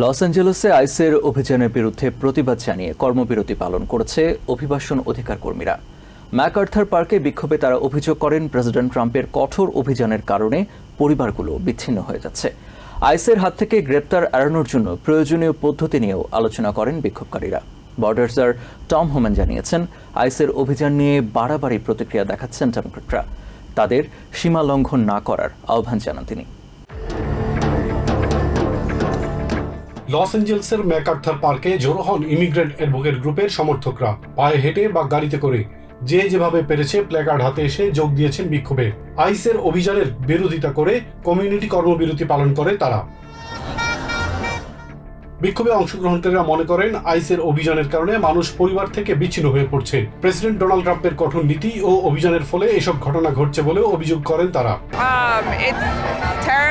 Loss অ্যাঞ্জেলেসে আইসের অভিযানের বিরুদ্ধে প্রতিবাদ জানিয়ে কর্মবিরতি পালন করেছে অভিবাসন অধিকার কর্মীরা। ম্যাকআর্থার পার্কে বিক্ষোভে তারা অভিযোগ করেন, প্রেসিডেন্ট ট্রাম্পের কঠোর অভিযানের কারণে পরিবারগুলো বিচ্ছিন্ন হয়ে যাচ্ছে। আইসের হাত থেকে গ্রেপ্তার এড়ানোর জন্য প্রয়োজনীয় পদ্ধতি নিয়েও আলোচনা করেন বিক্ষোভকারীরা। বর্ডার্সার টম হোম্যান জানিয়েছেন, আইসের অভিযান নিয়ে বাড়াবাড়ি প্রতিক্রিয়া দেখাচ্ছেন ডেমোক্রেটরা তাদের সীমা লঙ্ঘন না করার আহ্বান জানান তিনি। লস অ্যাঞ্জেলসের ম্যাকার্থার পার্কে জড়ো হন ইমিগ্রেন্ট অ্যাডভোকেট গ্রুপের সমর্থকরা। পায়ে হেঁটে বা গাড়িতে করে। যে যেভাবে পেরেছে প্ল্যাকার্ড হাতে এসে যোগ দিয়েছেন বিক্ষোভে। আইসের অভিযানের বিরোধিতা করে কমিউনিটি কর্মবিরতি পালন করে তারা। বিক্ষোভে অংশগ্রহণকারীরা মনে করেন আইসের অভিযানের কারণে মানুষ পরিবার থেকে বিচ্ছিন্ন হয়ে পড়ছে। প্রেসিডেন্ট ডোনাল্ড ট্রাম্পের কঠোর নীতি ও অভিযানের ফলে এসব ঘটনা ঘটছে বলেও অভিযোগ করেন তারা। Um,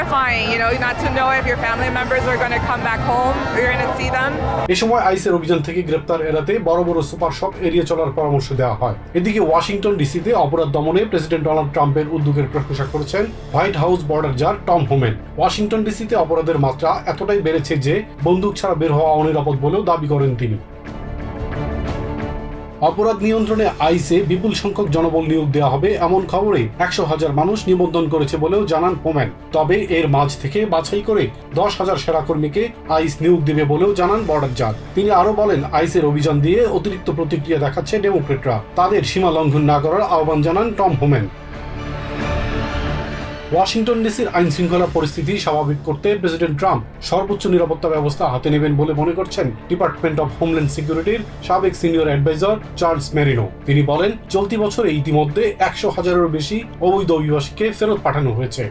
terrifying, you know, not to know if your family members are going to come back home or you're going to see them. এ সময় আইসের অভিযান থেকে গ্রেপ্তার এড়াতে বড় বড় সুপার শপ এড়িয়ে চলার পরামর্শ দেওয়া হয়। এদিকে ওয়াশিংটন ডিসিতে অপরাধ দমনে প্রেসিডেন্ট ডোনাল্ড ট্রাম্পের উদ্যোগের প্রশংসা করেছেন White House border czar Tom Homan. Washington ডিসিতে অপরাধের মাত্রা এতটাই বেড়েছে যে বন্দুক ছাড়া বের হওয়া অনিরাপদ বলেও দাবি করেন তিনি। অপরাধ নিয়ন্ত্রণে আইসে বিপুল সংখ্যক জনবল নিয়োগ দেওয়া হবে এমন খবরে একশো হাজার মানুষ নিবন্ধন করেছে বলেও জানান হোমেন তবে এর মাঝ থেকে বাছাই করে দশ হাজার সেরা কর্মীকে আইস নিয়োগ দেবে বলেও জানান বর্ডার জাগ তিনি আরও বলেন, আইসের অভিযান দিয়ে অতিরিক্ত প্রতিক্রিয়া দেখাচ্ছে ডেমোক্রেটরা। তাদের সীমা লঙ্ঘন না করার আহ্বান জানান টম হোম্যান ওয়াশিংটন ডিসির আইন শৃঙ্খলা পরিস্থিতি স্বাভাবিক করতে প্রেসিডেন্ট ট্রাম্প সর্বোচ্চ নিরাপত্তা ব্যবস্থা হাতে নেবেন বলে মনে করছেন ডিপার্টমেন্ট অব হোমল্যান্ড সিকিউরিটির সাবেক সিনিয়র অ্যাডভাইজার চার্লস মেরিনো। তিনি বলেন, চলতি বছরে ইতিমধ্যে একশো হাজারেরও বেশি অবৈধ অভিবাসীকে ফেরত পাঠানো হয়েছে।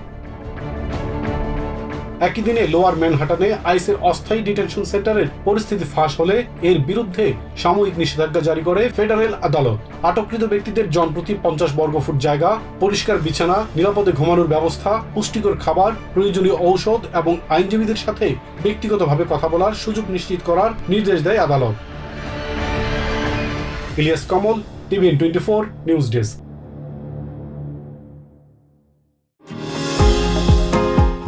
একই দিনে লোয়ার ম্যানহাটানে আইসের অস্থায়ী ডিটেনশন সেন্টারের পরিস্থিতি ফাঁস হলে এর বিরুদ্ধে সাময়িক নিষেধাজ্ঞা জারি করে ফেডারেল আদালত। আটককৃত ব্যক্তিদের জনপ্রতি পঞ্চাশ বর্গফুট জায়গা, পরিষ্কার বিছানা, নিরাপদে ঘুমানোর ব্যবস্থা, পুষ্টিকর খাবার, প্রয়োজনীয় ঔষধ এবং আইনজীবীদের সাথে ব্যক্তিগতভাবে কথা বলার সুযোগ নিশ্চিত করার নির্দেশ দেয় আদালত। Ilias Kamal, TVN twenty four, news desk.